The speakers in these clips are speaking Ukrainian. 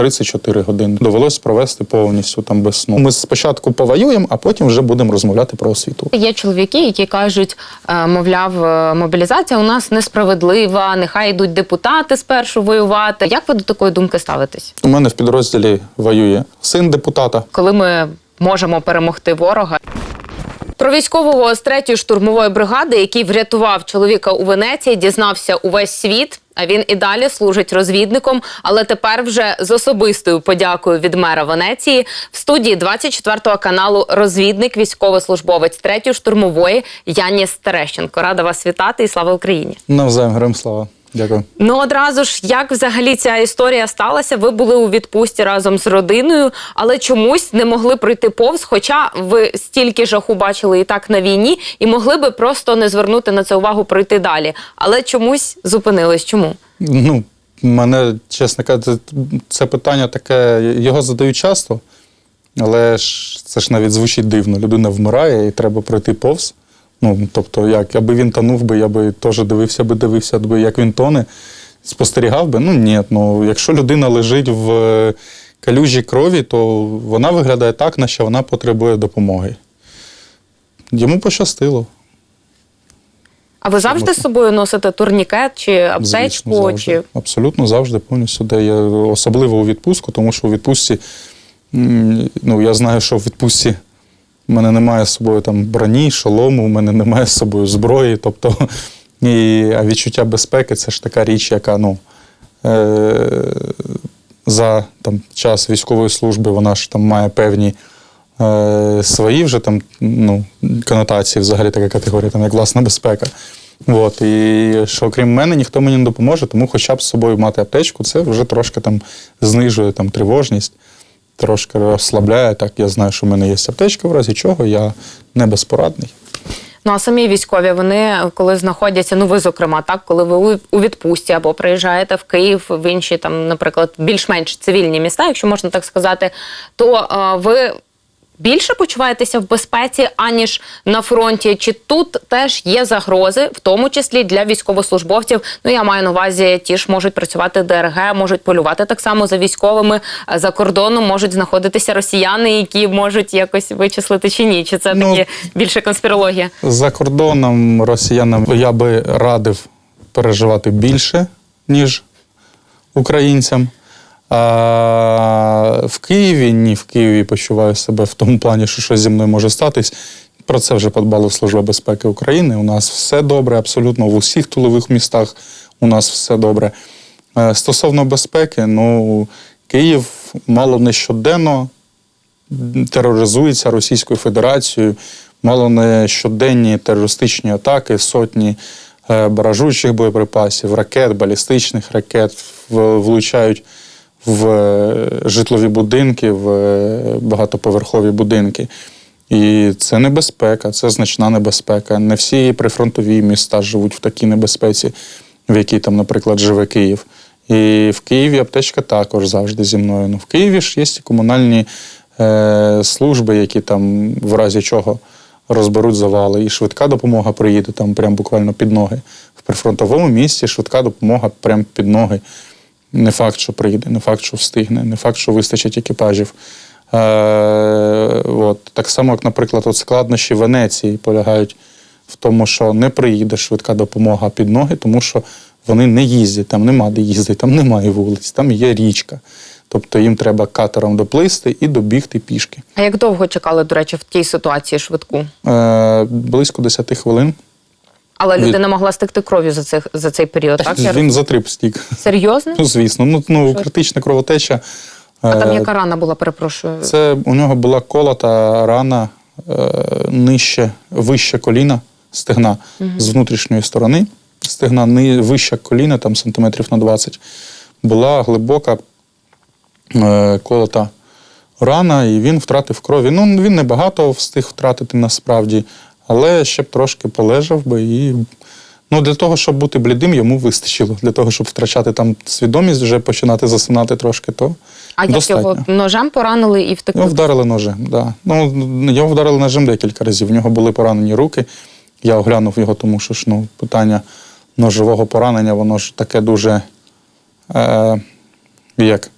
34 години. Довелось провести повністю там без сну. Ми спочатку повоюємо, а потім вже будемо розмовляти про освіту. Є чоловіки, які кажуть, е, мовляв, е, мобілізація у нас несправедлива, нехай йдуть депутати спершу воювати. Як ви до такої думки ставитесь? У мене в підрозділі воює син депутата. коли ми можемо перемогти ворога. Про військового з третьої штурмової бригади, який врятував чоловіка у Венеції, дізнався увесь світ. Він і далі служить розвідником. Але тепер вже з особистою подякою від мера Венеції в студії 24 каналу розвідник, військовослужбовець третьої штурмової Яніс Терещенко. Рада вас вітати і слава Україні. Навзаєм героям слава. Дякую. Ну одразу ж, як взагалі ця історія сталася? Ви були у відпустці разом з родиною, але чомусь не могли пройти повз. Хоча ви стільки жаху бачили і так на війні, і могли би просто не звернути на це увагу, пройти далі. Але чомусь зупинились. Чому? Ну, мене, чесно кажучи, це питання таке, його задають часто, але ж це ж навіть звучить дивно. Людина вмирає і треба пройти повз. Ну, тобто, як, аби він тонув би, я би теж дивився би, дивився би, як він тоне, спостерігав би. Ну ні. Ну, якщо людина лежить в е, калюжі крові, то вона виглядає так, наче вона потребує допомоги. Йому пощастило. А ви завжди з собою носите турнікет чи Звісно, аптечку? завжди. Чи Абсолютно завжди повністю де я особливо у відпустку, тому що у відпустці, ну я знаю, що в відпустці в мене немає з собою там броні, шолому, в мене немає з собою зброї. Тобто, і, а відчуття безпеки це ж така річ, яка ну, е, за там, час військової служби вона ж там має певні. е, Свої вже там ну, конотації, взагалі така категорія, там як власна безпека. От, і що окрім мене ніхто мені не допоможе, тому хоча б з собою мати аптечку, це вже трошки там знижує там, тривожність, трошки розслабляє. Так, я знаю, що в мене є аптечка, в разі чого я не безпорадний. Ну а самі військові, вони коли знаходяться, ну ви зокрема, так, коли ви у- відпустці або приїжджаєте в Київ, в інші там, наприклад, більш-менш цивільні міста, якщо можна так сказати, то е, ви. Більше почуваєтеся в безпеці, аніж на фронті? Чи тут теж є загрози, в тому числі для військовослужбовців? Ну я маю на увазі, ті ж можуть працювати ДРГ, можуть полювати так само за військовими за кордоном, можуть знаходитися росіяни, які можуть якось вичислити чи ні? Чи це Ну, такі більше конспірологія? За кордоном росіянам я би радив переживати більше, ніж українцям. А в Києві ні, в Києві почуваю себе в тому плані, що щось зі мною може статись. Про це вже подбала Служба безпеки України. У нас все добре, абсолютно в усіх тулових містах у нас все добре. Е, Стосовно безпеки, ну Київ мало не щоденно тероризується Російською Федерацією, мало не щоденні терористичні атаки, сотні е, баражучих боєприпасів, ракет, балістичних ракет влучають в е, житлові будинки, в е, багатоповерхові будинки. І це небезпека, це значна небезпека. Не всі прифронтові міста живуть в такій небезпеці, в якій там, наприклад, живе Київ. І в Києві аптечка також завжди зі мною. Ну, в Києві ж є комунальні е, служби, які там в разі чого розберуть завали, і швидка допомога приїде там прямо буквально під ноги. В прифронтовому місті швидка допомога прямо під ноги. Не факт, що приїде, не факт, що встигне, не факт, що вистачить екіпажів. Е, от. Так само, як, наприклад, от складнощі Венеції полягають в тому, що не приїде швидка допомога під ноги, тому що вони не їздять, там нема де їздити, там немає вулиць, там є річка. Тобто їм треба катером доплисти і добігти пішки. А як довго чекали, до речі, в тій ситуації швидку? Е, близько 10 хвилин. Але Від- людина могла стекти кров'ю за цих за цей період, так? Я Він затріп стік. Серйозно? Ну, звісно, ну, ну критична кровотеча. А там Е, яка рана була, перепрошую. Це у нього була колота рана е, нижче, вище коліна стегна з внутрішньої сторони. Стегна ни, вище коліна, там сантиметрів на 20. Була глибока е, колота рана, і він втратив крові. Ну, він небагато встиг втратити насправді, але ще б трошки полежав би і. Ну, для того, щоб бути блідим, йому вистачило. Для того, щоб втрачати там свідомість, вже починати засинати трошки, то А як його ножем поранили і втекли? Його вдарили ножем, да. Ну, його вдарили ножем декілька разів. В нього були поранені руки. Я оглянув його, тому що ж ну, питання ножового поранення, воно ж таке дуже е, як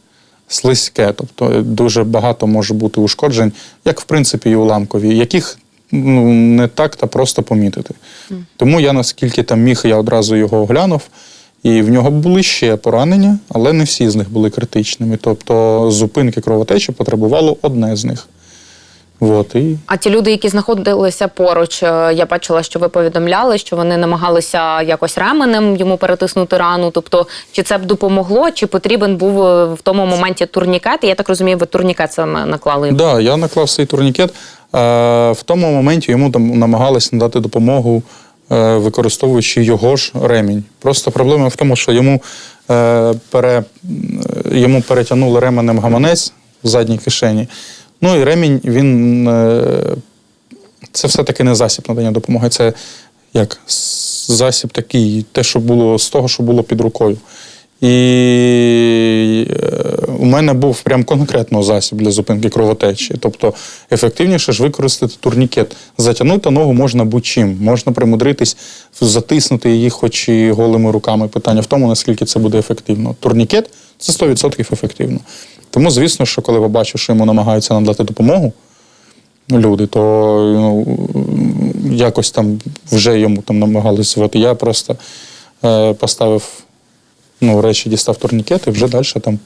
слизьке, тобто дуже багато може бути ушкоджень, як в принципі і уламкові, яких ну, не так та просто помітити. Тому я наскільки там міг, я одразу його оглянув. І в нього були ще поранення, але не всі з них були критичними. Тобто зупинки кровотечі потребувало одне з них. От, і А ті люди, які знаходилися поруч, е, я бачила, що ви повідомляли, що вони намагалися якось ременем йому перетиснути рану. Тобто, чи це б допомогло, чи потрібен був е, в тому моменті турнікет? І Я так розумію, ви турнікет саме наклали. Так, да, я наклав свій турнікет. Е, в тому моменті йому там намагалися надати допомогу, е, використовуючи його ж ремінь. Просто проблема в тому, що йому, е, пере, йому перетягнули ременем гаманець в задній кишені. Ну і ремінь, він це все-таки не засіб надання допомоги. Це як засіб такий, те, що було з того, що було під рукою. І е, у мене був прям конкретно засіб для зупинки кровотечі. Тобто ефективніше ж використати турнікет. Затягнути ногу можна будь-чим. Можна примудритись затиснути її хоч і голими руками. Питання в тому, наскільки це буде ефективно. Турнікет це 100% ефективно. Тому, звісно, що коли побачив, що йому намагаються надати допомогу, люди, то ну, якось там вже йому там намагалися. Я просто е, поставив ну, речі, дістав турнікет і вже далі там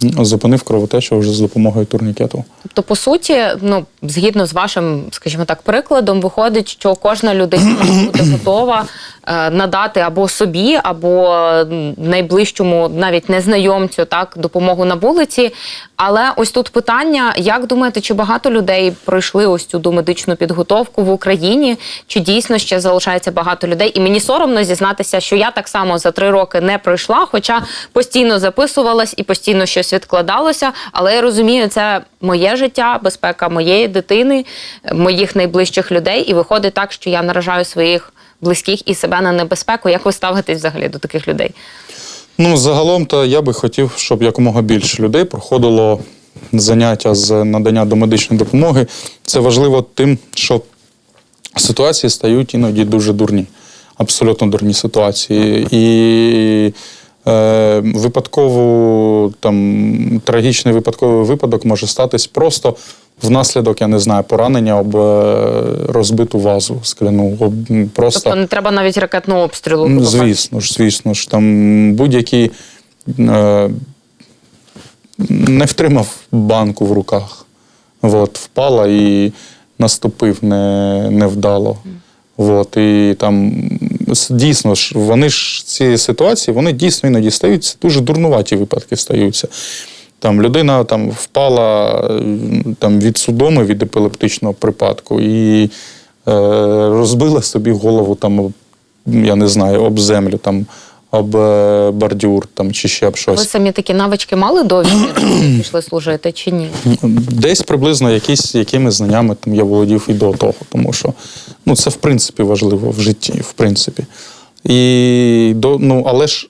зупинив кровотечу вже з допомогою турнікету. Тобто, по суті, ну згідно з вашим, скажімо так, прикладом, виходить, що кожна людина буде готова надати або собі, або найближчому, навіть незнайомцю, так допомогу на вулиці. Але ось тут питання: як думаєте, чи багато людей пройшли ось цю домедичну підготовку в Україні? Чи дійсно ще залишається багато людей? І мені соромно зізнатися, що я так само за три роки не пройшла, хоча постійно записувалась і постійно щось відкладалося. Але я розумію, це моє життя, безпека моєї дитини, моїх найближчих людей. І виходить так, що я наражаю своїх близьких і себе на небезпеку. Як ви ставитесь взагалі до таких людей? Ну, загалом, то я би хотів, щоб якомога більше людей проходило заняття з надання домедичної допомоги. Це важливо тим, що ситуації стають іноді дуже дурні, абсолютно дурні ситуації. І е, випадково там трагічний випадковий випадок може статись просто внаслідок, я не знаю, поранення об е, розбиту вазу скляну. Об, просто... Тобто не треба навіть ракетного обстрілу. Ну. Звісно ж, звісно ж, там будь-який е, не втримав банку в руках. От, впала і наступив не, невдало. От, і там дійсно ж, вони ж ці ситуації, вони дійсно іноді стаються, дуже дурнуваті випадки стаються. Там людина там впала там, від судоми від епілептичного припадку і е, розбила собі голову там, я не знаю, об землю, там, об е, бордюр там, чи ще об Ви самі такі навички мали до коли пішли служити чи ні? Десь приблизно якісь, якими знаннями там, я володів і до того, тому що ну, це в принципі важливо в житті, в принципі. І до, ну, але ж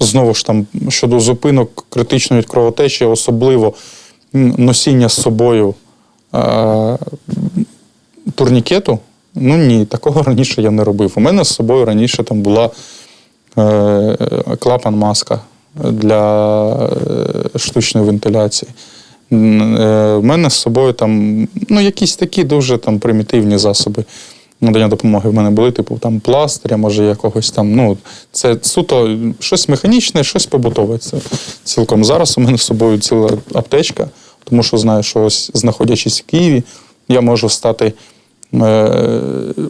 знову ж там щодо зупинок критичної кровотечі, особливо носіння з собою е, турнікету. Ну ні, такого раніше я не робив. У мене з собою раніше там була клапан маска для е, штучної вентиляції. Е, В мене з собою там ну, якісь такі дуже там примітивні засоби надання допомоги в мене були, типу там пластиря, може якогось там. Ну, це суто щось механічне, щось побутове. Це цілком. Зараз у мене з собою ціла аптечка, тому що знаю, що ось знаходячись в Києві, я можу стати е,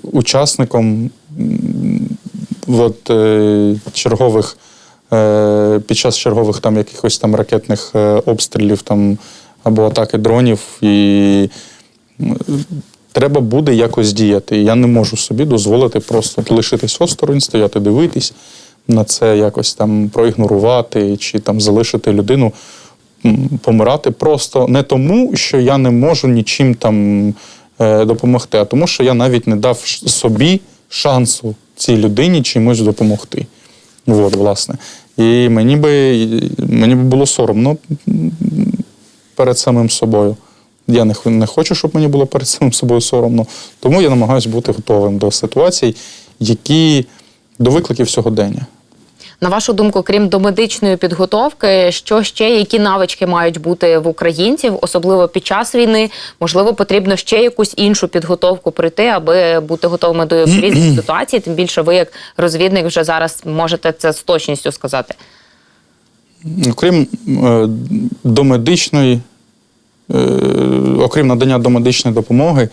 учасником от, е, чергових. е, Під час чергових там якихось там ракетних е, обстрілів там, або атаки дронів, і треба буде якось діяти. Я не можу собі дозволити просто лишитись осторонь, стояти, дивитись на це, якось там проігнорувати чи там залишити людину помирати просто не тому, що я не можу нічим там допомогти, а тому, що я навіть не дав собі шансу цій людині чимось допомогти. От, власне. І мені би, мені би було соромно перед самим собою. Я не, не хочу, щоб мені було перед самим собою соромно. Тому я намагаюся бути готовим до ситуацій, які до викликів сьогодення. На вашу думку, крім домедичної підготовки, що ще які навички мають бути в українців, особливо під час війни? Можливо, потрібно ще якусь іншу підготовку пройти, аби бути готовими до різних ситуацій. Тим більше ви, як розвідник, вже зараз можете це з точністю сказати. Окрім е, домедичної, е, окрім надання домедичної допомоги,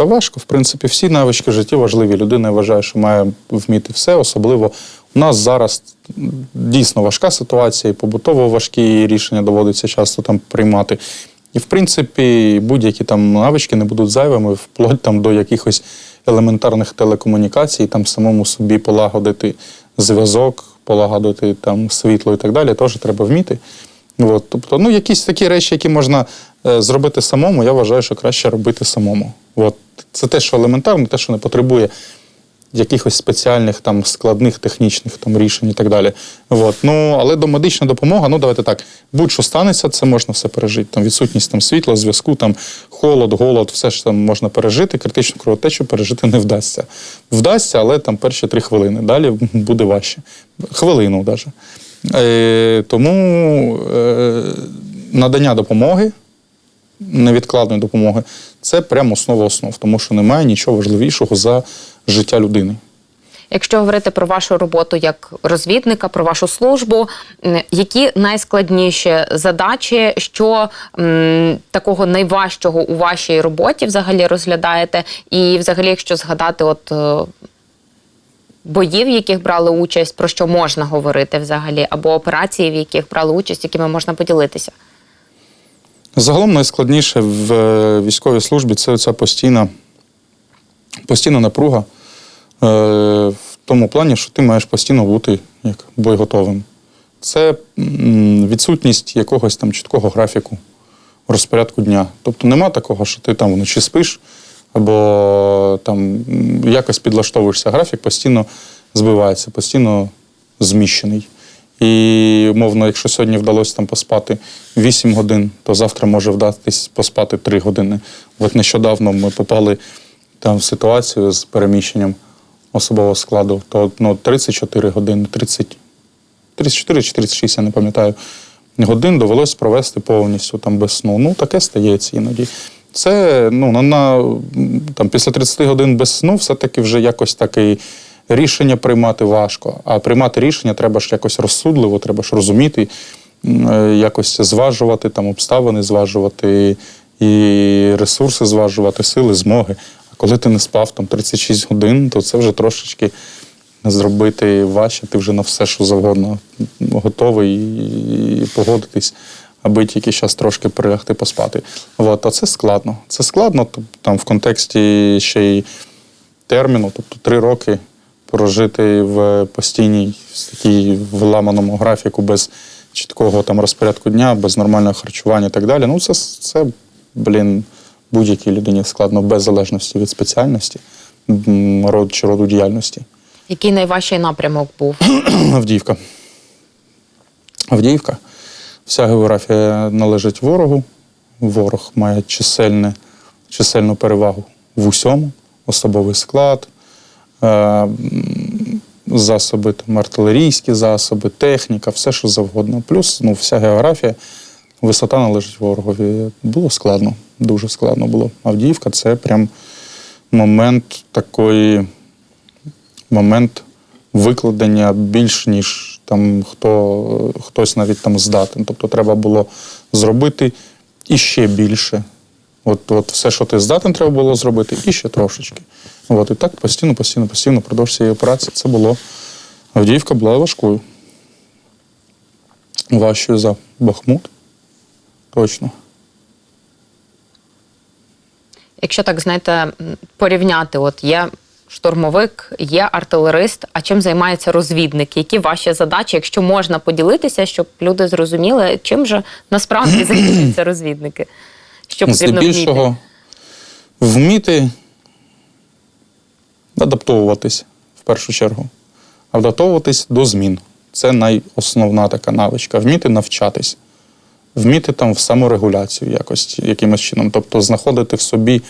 та важко, в принципі, всі навички житті важливі. Людина вважає, що має вміти все. Особливо у нас зараз дійсно важка ситуація, і побутово важкі рішення доводиться часто там приймати. І, в принципі, будь-які там навички не будуть зайвими, вплоть там до якихось елементарних телекомунікацій, там самому собі полагодити зв'язок, полагодити там світло і так далі, теж треба вміти. От, тобто, ну, якісь такі речі, які можна е, зробити самому, я вважаю, що краще робити самому. От. Це те, що елементарно, те, що не потребує якихось спеціальних там складних технічних там рішень і так далі. От. Ну, але домедична допомога, ну давайте так, будь-що станеться, це можна все пережити. Там відсутність там світла, зв'язку, там холод, голод, все ж там можна пережити. Критичну кровотечу пережити не вдасться. Вдасться, але там перші три хвилини. Далі буде важче. Хвилину навіть. Е, тому е, надання допомоги, невідкладної допомоги, це прямо основа основ, тому що немає нічого важливішого за життя людини. Якщо говорити про вашу роботу як розвідника, про вашу службу, які найскладніші задачі, що м, такого найважчого у вашій роботі взагалі розглядаєте? І, взагалі, якщо згадати, от е, боїв, в яких брали участь, про що можна говорити взагалі, або операції, в яких брали участь, якими можна поділитися? Загалом найскладніше в е, військовій службі це ця постійна, постійна напруга е, в тому плані, що ти маєш постійно бути як боєготовим. Це відсутність якогось там чіткого графіку розпорядку дня. Тобто нема такого, що ти там вночі спиш або там якось підлаштовуєшся. Графік постійно збивається, постійно зміщений. І, умовно, якщо сьогодні вдалося там поспати 8 годин, то завтра може вдатись поспати 3 години. От нещодавно ми попали там в ситуацію з переміщенням особового складу, то ну, 34 години, 30, 34 чи 36, я не пам'ятаю, годин довелось провести повністю там без сну. Ну, таке стається іноді. Це ну, на, на, там, після 30 годин без сну все-таки вже якось такий рішення приймати важко. А приймати рішення треба ж якось розсудливо, треба ж розуміти, е, якось зважувати там обставини, зважувати і ресурси зважувати, сили, змоги. А коли ти не спав там 36 годин, то це вже трошечки зробити важче, ти вже на все, що завгодно готовий і погодитись, аби тільки зараз трошки перелягти поспати. От, а це складно. Це складно там в контексті ще й терміну, тобто три роки прожити в постійній такій вламаному графіку без чіткого там розпорядку дня, без нормального харчування і так далі. Ну, це, це блін, будь-якій людині складно без залежності від спеціальності, род чи роду діяльності. Який найважчий напрямок був? Авдіївка. Авдіївка. Вся географія належить ворогу. Ворог має чисельне, чисельну перевагу в усьому, особовий склад, е, засоби, там, артилерійські засоби, техніка, все, що завгодно. Плюс ну, вся географія, висота належить ворогові. Було складно, дуже складно було. Авдіївка це прям момент такої момент викладення більш ніж там хто, хтось навіть там здатен. Тобто треба було зробити іще більше. От, от все, що ти здатен, треба було зробити, і ще трошечки. От, і так постійно, постійно, постійно впродовж цієї операції це було. Авдіївка була важкою. Важчою за Бахмут. Точно. Якщо так знаєте, порівняти, от є штурмовик, є артилерист. А чим займається розвідник? Які ваші задачі, якщо можна поділитися, щоб люди зрозуміли, чим же насправді займаються розвідники? Що потрібно вміти? Здебільшого вміти адаптовуватись в першу чергу. Адаптовуватись до змін. Це найосновна така навичка. Вміти навчатись, вміти там в саморегуляцію якось якимось чином. Тобто знаходити в собі,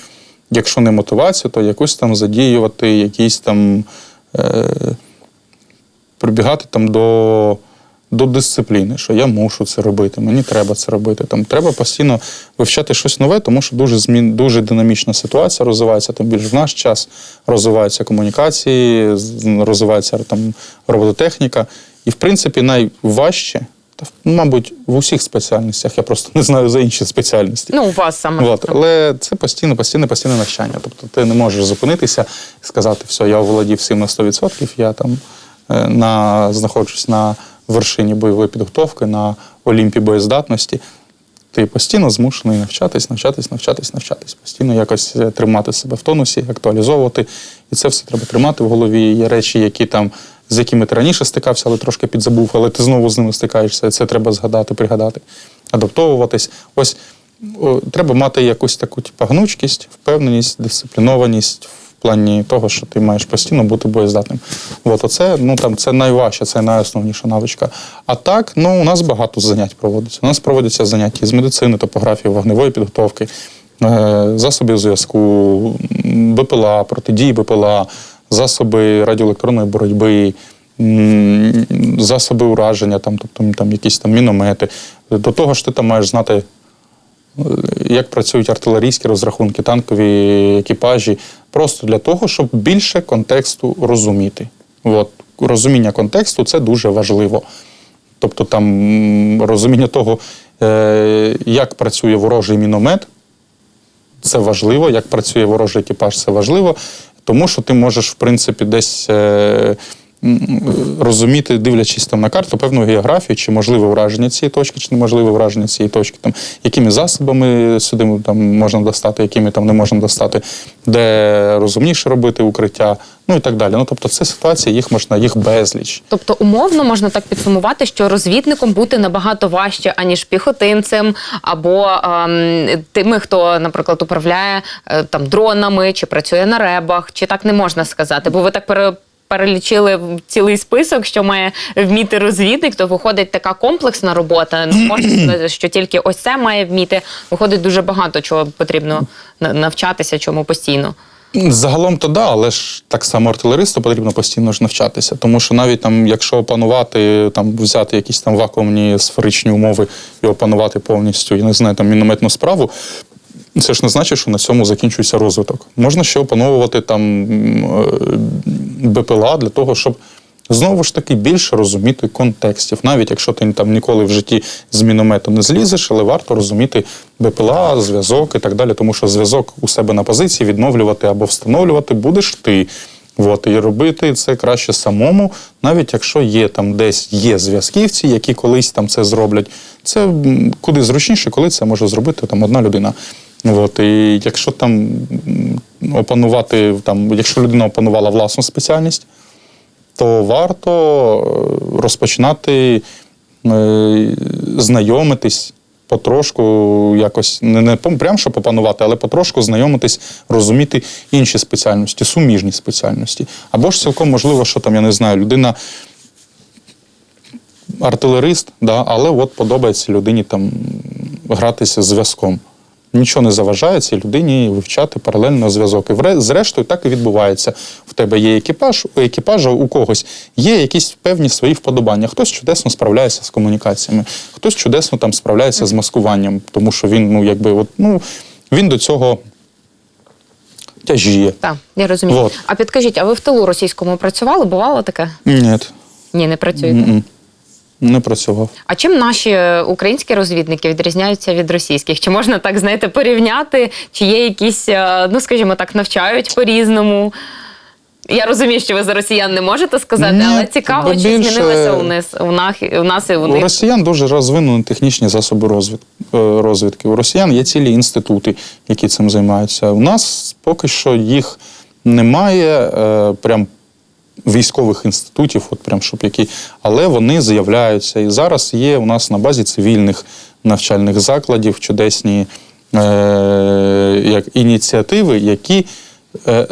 якщо не мотивацію, то якусь там задіювати якісь там. Е- прибігати там до, до дисципліни, що я мушу це робити, мені треба це робити. Там треба постійно вивчати щось нове, тому що дуже змін, дуже динамічна ситуація розвивається. Тим більше в наш час розвиваються комунікації, розвивається там робототехніка. І в принципі найважче, та, мабуть, в усіх спеціальностях, я просто не знаю за інші спеціальності. Ну, у вас саме. От, але це постійно, постійно, постійне навчання. Тобто ти не можеш зупинитися і сказати, все, я оволодів всім на 100%, я там е, на, знаходжусь на вершині бойової підготовки, на Олімпі боєздатності. Ти постійно змушений навчатись, навчатись, навчатись, навчатись. Постійно якось е, тримати себе в тонусі, актуалізовувати. І це все треба тримати в голові. Є речі, які там, з якими ти раніше стикався, але трошки підзабув, але ти знову з ними стикаєшся. Це треба згадати, пригадати, адаптовуватись. Ось о, треба мати якусь таку типу, гнучкість, впевненість, дисциплінованість в плані того, що ти маєш постійно бути боєздатним. От оце, ну там це найважче, це найосновніша навичка. А так, ну у нас багато занять проводиться. У нас проводяться заняття з медицини, топографії, вогневої підготовки, е, засобів зв'язку, БПЛА, протидії БПЛА, засоби радіоелектронної боротьби. Засоби ураження, там, тобто там якісь там міномети. До того ж, ти там маєш знати як працюють артилерійські розрахунки, танкові екіпажі, просто для того, щоб більше контексту розуміти. От. Розуміння контексту це дуже важливо. Тобто там розуміння того, е, як працює ворожий міномет, це важливо, як працює ворожий екіпаж, це важливо, тому що ти можеш, в принципі, десь е, розуміти, дивлячись там на карту, певну географію, чи можливе враження цієї точки, чи неможливе враження цієї точки, там, якими засобами сюди там, можна достати, якими там не можна достати, де розумніше робити укриття, ну і так далі. Ну, тобто, це ситуації, їх можна, їх безліч. Тобто, умовно можна так підсумувати, що розвідником бути набагато важче, аніж піхотинцем, або ем, тими, хто, наприклад, управляє е, там дронами чи працює на ребах, чи так не можна сказати, бо ви так пере. Перелічили цілий список, що має вміти розвідник, то виходить така комплексна робота. Не можна сказати, що тільки ось це має вміти. Виходить дуже багато чого потрібно навчатися, чому постійно. Загалом то да, але ж так само артилеристу потрібно постійно ж навчатися. Тому що навіть там, якщо опанувати, там взяти якісь там вакуумні сферичні умови і опанувати повністю, я не знаю, там мінометну справу. Це ж не значить, що на цьому закінчується розвиток. Можна ще опановувати там е, БПЛА для того, щоб знову ж таки більше розуміти контекстів. Навіть якщо ти там ніколи в житті з міномету не злізеш, але варто розуміти БПЛА, зв'язок і так далі, тому що зв'язок у себе на позиції відновлювати або встановлювати будеш ти. От, і робити це краще самому, навіть якщо є там десь є зв'язківці, які колись там це зроблять. Це куди зручніше, коли це може зробити там одна людина. От, і якщо там опанувати, там, якщо людина опанувала власну спеціальність, то варто е, розпочинати е, знайомитись потрошку, якось не, не прям щоб опанувати, але потрошку знайомитись, розуміти інші спеціальності, суміжні спеціальності. Або ж цілком можливо, що там, я не знаю, людина. Артилерист, да, але от подобається людині там гратися зв'язком. Нічого не заважає цій людині вивчати паралельно зв'язок. І зрештою так і відбувається. В тебе є екіпаж, у екіпажа у когось є якісь певні свої вподобання. Хтось чудесно справляється з комунікаціями, хтось чудесно там справляється з маскуванням, тому що він, ну, якби, от, ну, він до цього тяжіє. Так, я розумію. Вот. А підкажіть, а ви в тилу російському працювали? Бувало таке? Ні, Ні, не працюєте. м-м, не працював. А чим наші е, українські розвідники відрізняються від російських? Чи можна так знаєте порівняти? Чи є якісь, е, ну скажімо так, навчають по-різному? Я розумію, що ви за росіян не можете сказати, Ні, але цікаво, чи більше- змінилося у нас у нас у нас і у У них. росіян дуже розвинені технічні засоби розвід, е, розвідки. У росіян є цілі інститути, які цим займаються. У нас поки що їх немає, прям військових інститутів, от прям щоб які, але вони з'являються. І зараз є у нас на базі цивільних навчальних закладів чудесні е, як ініціативи, які е,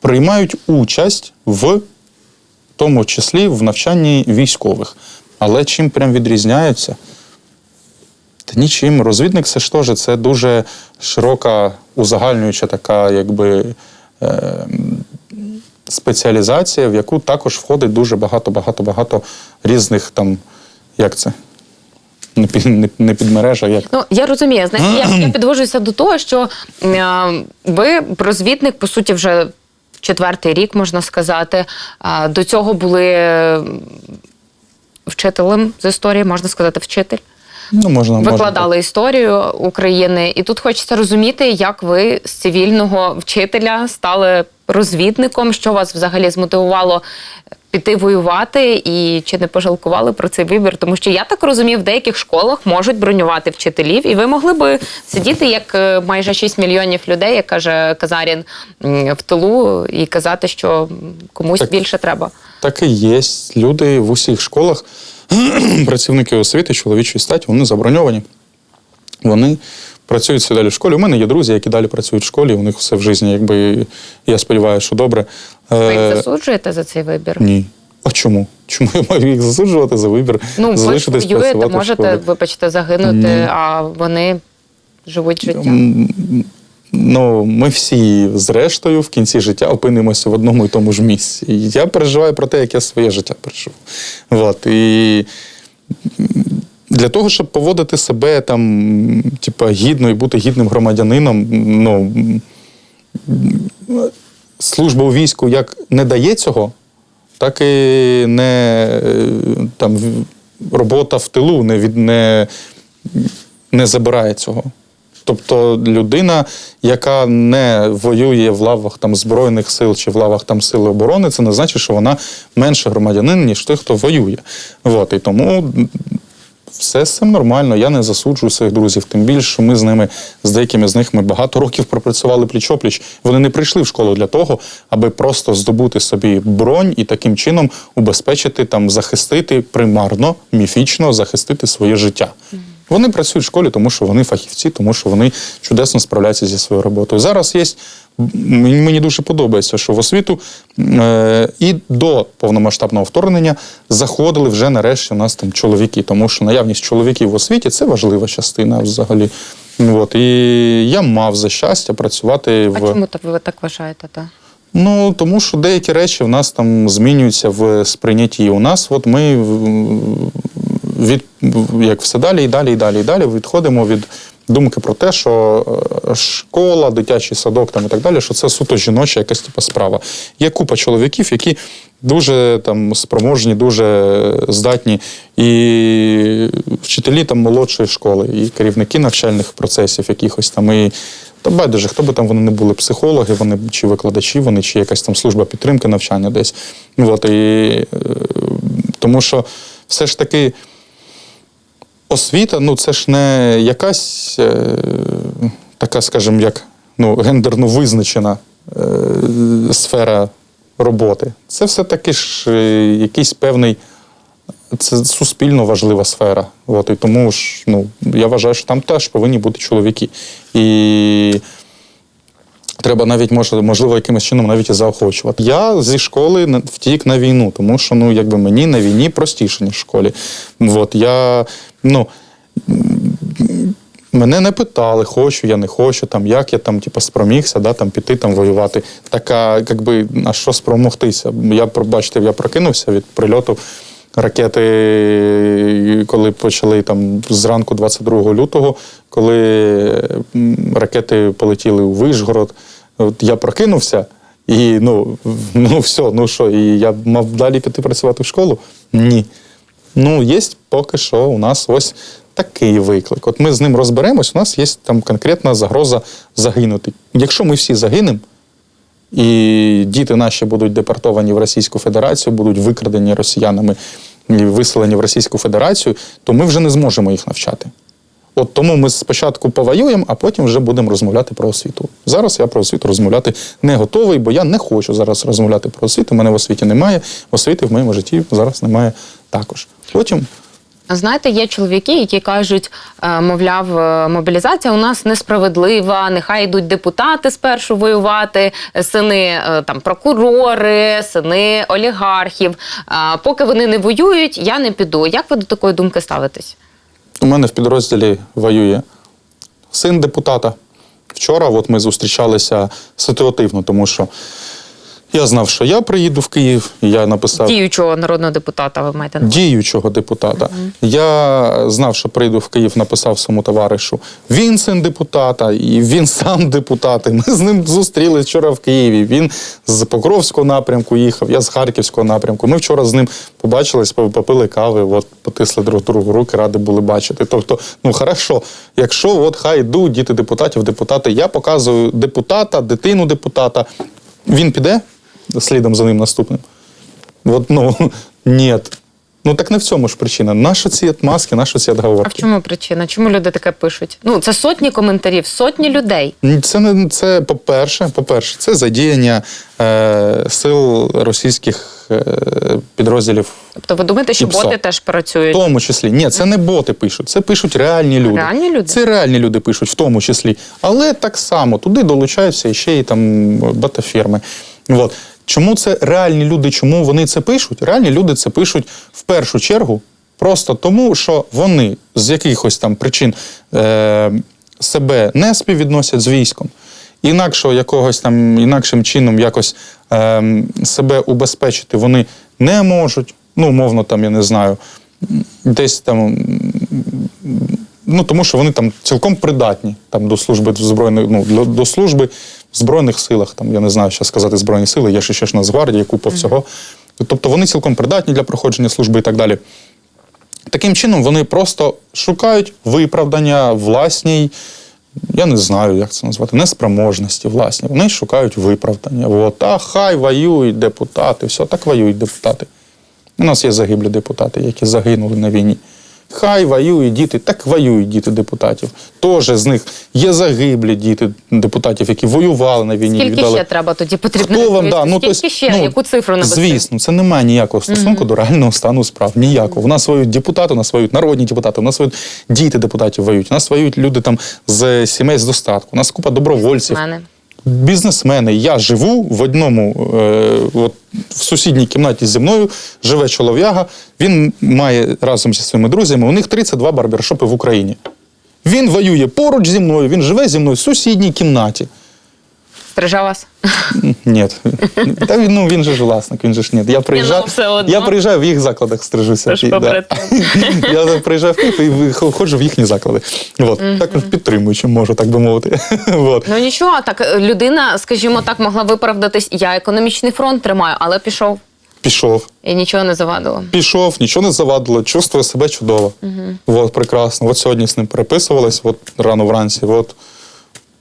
приймають участь в тому числі в навчанні військових. Але чим прям відрізняються? Та нічим. Розвідник це ж теж це дуже широка, узагальнююча така, якби. Е, спеціалізація, в яку також входить дуже багато-багато-багато різних там, як це? Не, під, не, не підмережа, як Ну я розумію. Знаєте, я, я підвожуся до того, що е, ви розвідник, по суті, вже четвертий рік можна сказати. А, до цього були е, вчителем з історії, можна сказати, вчитель. ну, можна, можна Викладали історію України, і тут хочеться розуміти, як ви з цивільного вчителя стали розвідником, що вас взагалі змотивувало піти воювати, і чи не пожалкували про цей вибір? Тому що я так розумію, в деяких школах можуть бронювати вчителів, і ви могли би сидіти як е, майже 6 мільйонів людей, як каже Казарін, в тилу, і казати, що комусь Так. більше треба. Так і є. Люди в усіх школах, працівники освіти чоловічої статі, вони заброньовані. Вони працюють все далі в школі. У мене є друзі, які далі працюють в школі, у них все в житті, якби я сподіваюся, що добре. Ви їх Е, засуджуєте за цей вибір? Ні. А чому? Чому я маю їх засуджувати за вибір? Ну, ви ж залишитись воюєте, працювати в можете, школі? вибачте, загинути, Ні. а вони живуть життя. Ну, ми всі, зрештою, в кінці життя опинимося в одному і тому ж місці. І я переживаю про те, як я своє життя пережив. От. І для того, щоб поводити себе там, типа, гідно і бути гідним громадянином, ну, служба у війську як не дає цього, так і не там, робота в тилу не, від, не, не забирає цього. Тобто людина, яка не воює в лавах там Збройних сил чи в лавах там Сили оборони, це не значить, що вона менше громадянин, ніж той, хто воює. От, і тому все з цим нормально. Я не засуджую своїх друзів. Тим більше, ми з ними, з деякими з них, ми багато років пропрацювали пліч-опліч. Вони не прийшли в школу для того, аби просто здобути собі бронь і таким чином убезпечити, там, захистити примарно, міфічно захистити своє життя. Вони працюють в школі, тому що вони фахівці, тому що вони чудесно справляються зі своєю роботою. Зараз є мені дуже подобається, що в освіту е, і до повномасштабного вторгнення заходили вже нарешті у нас там чоловіки, тому що наявність чоловіків в освіті це важлива частина взагалі. От, і я мав за щастя працювати А в чому так ви так вважаєте? Та? Ну, тому що деякі речі в нас там змінюються в сприйнятті. У нас, от ми від як все далі і далі, і далі, і далі відходимо від думки про те, що е, школа, дитячий садок там і так далі, що це суто жіноча якась типу, справа. Є купа чоловіків, які дуже там спроможні, дуже здатні, і вчителі там молодшої школи, і керівники навчальних процесів якихось там. І та байдуже, хто би там вони не були, психологи, вони чи викладачі, вони, чи якась там служба підтримки навчання десь. От, і, е, тому що все ж таки освіта, ну це ж не якась е, така, скажімо, як ну, гендерно визначена е, сфера роботи. Це все-таки ж е, якийсь певний. Це суспільно важлива сфера. От, і тому ж ну, я вважаю, що там теж повинні бути чоловіки. І треба навіть може, можливо якимось чином навіть і заохочувати. Я зі школи на- втік на війну, тому що ну, якби мені на війні простіше, ніж в школі. От, я, ну, Мене не питали, хочу я, не хочу, там, як я там, типу, спромігся да, там, піти там, воювати. Така, якби, а що спромогтися? Я, пробачте, я прокинувся від прильоту ракети, коли почали там зранку 22 лютого, коли ракети полетіли у Вишгород. От я прокинувся, і ну, ну все, ну що, і я мав далі піти працювати в школу? Ні. Ну, є поки що у нас ось такий виклик. От ми з ним розберемось, у нас є там конкретна загроза загинути. Якщо ми всі загинемо, і діти наші будуть депортовані в Російську Федерацію, будуть викрадені росіянами і виселені в Російську Федерацію, то ми вже не зможемо їх навчати. От тому ми спочатку повоюємо, а потім вже будемо розмовляти про освіту. Зараз я про освіту розмовляти не готовий, бо я не хочу зараз розмовляти про освіту. Мене в освіті немає, освіти в моєму житті зараз немає також. Потім Знаєте, є чоловіки, які кажуть, е, мовляв, е, мобілізація у нас несправедлива. Нехай йдуть депутати спершу воювати, е, сини там прокурори, сини олігархів. Поки вони не воюють, я не піду. Як ви до такої думки ставитесь? У мене в підрозділі воює син депутата. Вчора от ми зустрічалися ситуативно, тому що Я знав, що я приїду в Київ, я написав Діючого народного депутата ви маєте на увазі? діючого депутата. Я знав, що прийду в Київ, написав своєму товаришу. Він син депутата, і він сам депутат. І Ми з ним зустрілись вчора в Києві. Він з Покровського напрямку їхав, я з Харківського напрямку. Ми вчора з ним побачились, попили кави, от, потисли друг другу руки, раді були бачити. Тобто, ну хорошо, якщо от хай йдуть діти депутатів, депутати, я показую депутата, дитину депутата. Він піде слідом за ним наступним. От, ну, ні. Ну так не в цьому ж причина. Нащо ці маски, нащо ці А в чому причина? Чому люди таке пишуть? Ну це сотні коментарів, сотні людей. Це не це по-перше, по-перше, це задіяння е, сил російських е, підрозділів. Тобто ви думаєте, що І боти теж працюють? В тому числі. Ні, це не боти пишуть, це пишуть реальні люди. Реальні люди? Це реальні люди пишуть, в тому числі. Але так само туди долучаються ще й там батафірми. От. Чому це реальні люди? Чому вони це пишуть? Реальні люди це пишуть в першу чергу просто тому, що вони з якихось там причин е- себе не співвідносять з військом. Інакшого якогось там інакшим чином якось е- себе убезпечити вони не можуть. Ну, умовно, там, я не знаю, десь там. Ну, тому що вони там цілком придатні там, до служби в збройних, ну, до, до служби в Збройних силах. Там, я не знаю, що сказати Збройні сили, є ще ще ж Нацгвардія, купа всього. Тобто вони цілком придатні для проходження служби і так далі. Таким чином, вони просто шукають виправдання власній, я не знаю, як це назвати, неспроможності власні. Вони шукають виправдання. От, а хай воюють депутати, все, так воюють депутати. У нас є загиблі депутати, які загинули на війні. Хай воюють діти, так воюють діти депутатів. Теж з них є загиблі діти депутатів, які воювали на війні. Скільки віддали ще треба тоді потрібно? Хто вам да, ну, Скільки тобто, ще? ну, Яку цифру навести? Звісно, це не має ніякого стосунку до реального стану справ. Ніякого. У нас воюють депутати, у нас воюють народні депутати, у нас воюють діти депутатів воюють, у нас воюють люди там з сімей з достатку, у нас купа добровольців. Бізнесмени. Я живу в одному, е, от в сусідній кімнаті зі мною живе чолов'яга. Він має разом зі своїми друзями. У них 32 барбершопи в Україні. Він воює поруч зі мною, він живе зі мною в сусідній кімнаті. Стрижа вас? Ні. Та він, ну, він же ж власник, він же ж ні. Я все одно. я приїжджаю в їх закладах стрижуся. Тож І, попри Я приїжджаю в Київ і ходжу в їхні заклади. От. Також підтримую, чим можу, так би мовити. От. Ну нічого, так людина, скажімо так, могла виправдатись. Я економічний фронт тримаю, але пішов Пішов. і нічого не завадило. Пішов, нічого не завадило, чувствує себе чудово. От, прекрасно. От сьогодні з ним переписувались, от рано вранці, от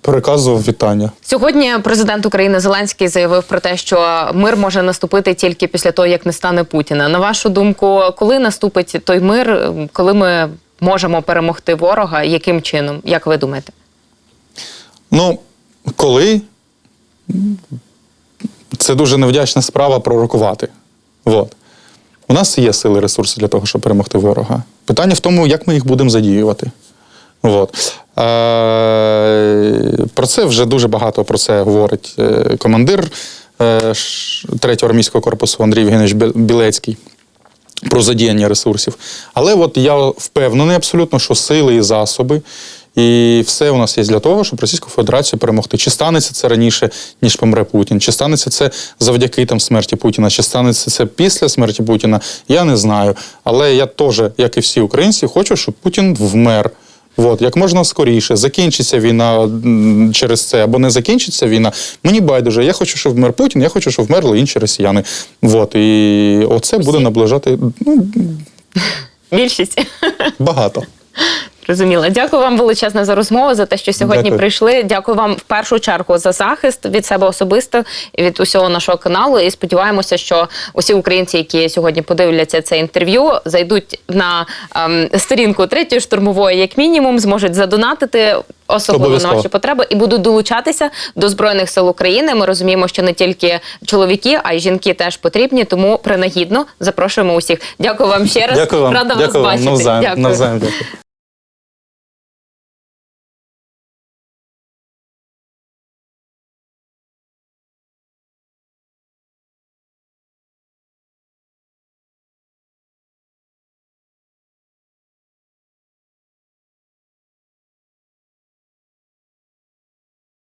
переказував вітання. Сьогодні президент України Зеленський заявив про те, що мир може наступити тільки після того, як не стане Путіна. На вашу думку, коли наступить той мир, коли ми можемо перемогти ворога, яким чином? Як ви думаєте? Ну, коли це дуже невдячна справа пророкувати. От. У нас є сили, ресурси для того, щоб перемогти ворога. Питання в тому, як ми їх будемо задіювати. От. Е, про це вже дуже багато про це говорить е, командир е, 3-го армійського корпусу Андрій Євгенович Бі- Білецький про задіяння ресурсів. Але от я впевнений абсолютно, що сили і засоби, і все у нас є для того, щоб Російську Федерацію перемогти. Чи станеться це раніше, ніж помре Путін? Чи станеться це завдяки там смерті Путіна? Чи станеться це після смерті Путіна? Я не знаю. Але я теж, як і всі українці, хочу, щоб Путін вмер. От, як можна скоріше, закінчиться війна через це або не закінчиться війна. Мені байдуже. Я хочу, щоб вмер Путін, я хочу, щоб вмерли інші росіяни. От, і оце буде наближати ну, Більшість. багато. Розуміло. Дякую вам величезне за розмову, за те, що сьогодні Дякую. прийшли. Дякую вам в першу чергу за захист від себе особисто і від усього нашого каналу. І сподіваємося, що усі українці, які сьогодні подивляться це інтерв'ю, зайдуть на ем, сторінку третьої штурмової, як мінімум, зможуть задонатити. Особливо на ваші потреби і будуть долучатися до збройних сил України. Ми розуміємо, що не тільки чоловіки, а й жінки теж потрібні. Тому принагідно запрошуємо усіх. Дякую вам ще раз. Дякую вам. Рада Дякую вас вам. бачити. Навзаєм, Дякую. навзаєм дякую.